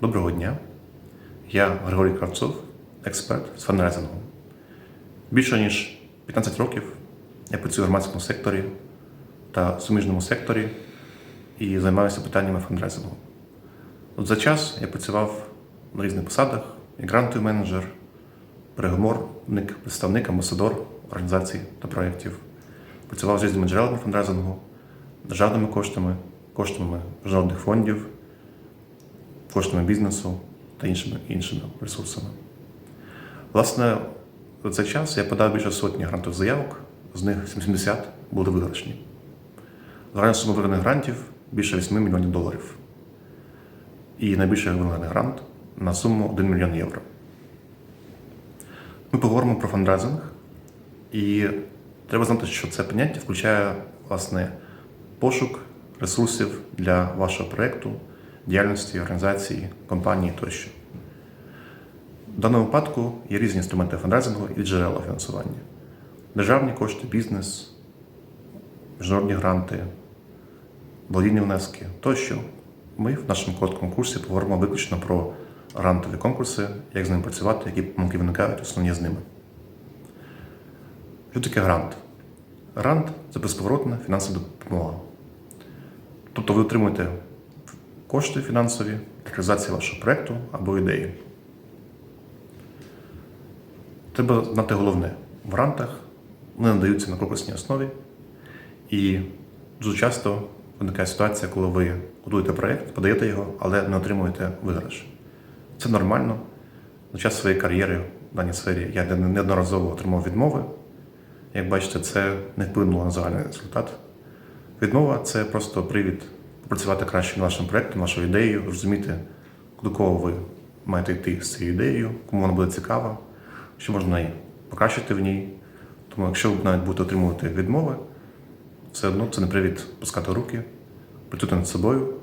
Доброго дня. Я Григорій Кравцов, експерт з фандрайзингу. Більше ніж 15 років я працюю в громадському секторі та суміжному секторі і займаюся питаннями фандрайзингу. От за час я працював на різних посадах як грантовий менеджер, переговорник, представник, амбасадор організацій та проєктів. Працював з різними джерелами фандрайзингу, державними коштами, коштами міжнародних фондів, коштами бізнесу та іншими, іншими ресурсами. Власне, за цей час я подав більше сотні грантових заявок, з них 70 були виграшні. Загальна сума виграних грантів більше 8 мільйонів доларів. І найбільший виграний грант на суму 1 мільйон євро. Ми поговоримо про фандрайзинг, і треба знати, що це поняття включає власне пошук ресурсів для вашого проєкту, діяльності, організації, компанії тощо. В даному випадку є різні інструменти фандрайзингу і джерела фінансування: державні кошти, бізнес, міжнародні гранти, благодійні внески тощо. Ми в нашому короткому курсі поговоримо виключно про грантові конкурси, як з ними працювати, які помилки виникають, основні з ними. Що таке грант? Грант це безповоротна фінансова допомога. Тобто ви отримуєте кошти фінансові реалізації вашого проєкту або ідеї. Треба знати головне: в грантах вони надаються на конкурсній основі, і дуже часто виникає ситуація, коли ви готуєте проєкт, подаєте його, але не отримуєте виграш. Це нормально. На час своєї кар'єри в даній сфері я неодноразово отримав відмови. Як бачите, це не вплинуло на загальний результат. Відмова це просто привід попрацювати краще над вашим проєктом, вашою ідеєю, розуміти, до кого ви маєте йти з цією ідеєю, кому вона буде цікава, що можна покращити в ній. Тому, якщо ви навіть будете отримувати відмови, все одно це не привід пускати руки, працювати над собою,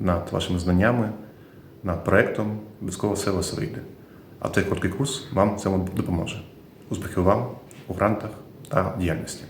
над вашими знаннями, над проєктом, обов'язково все у вас вийде. А цей короткий курс вам цьому допоможе. Успіхів вам у грантах та діяльності.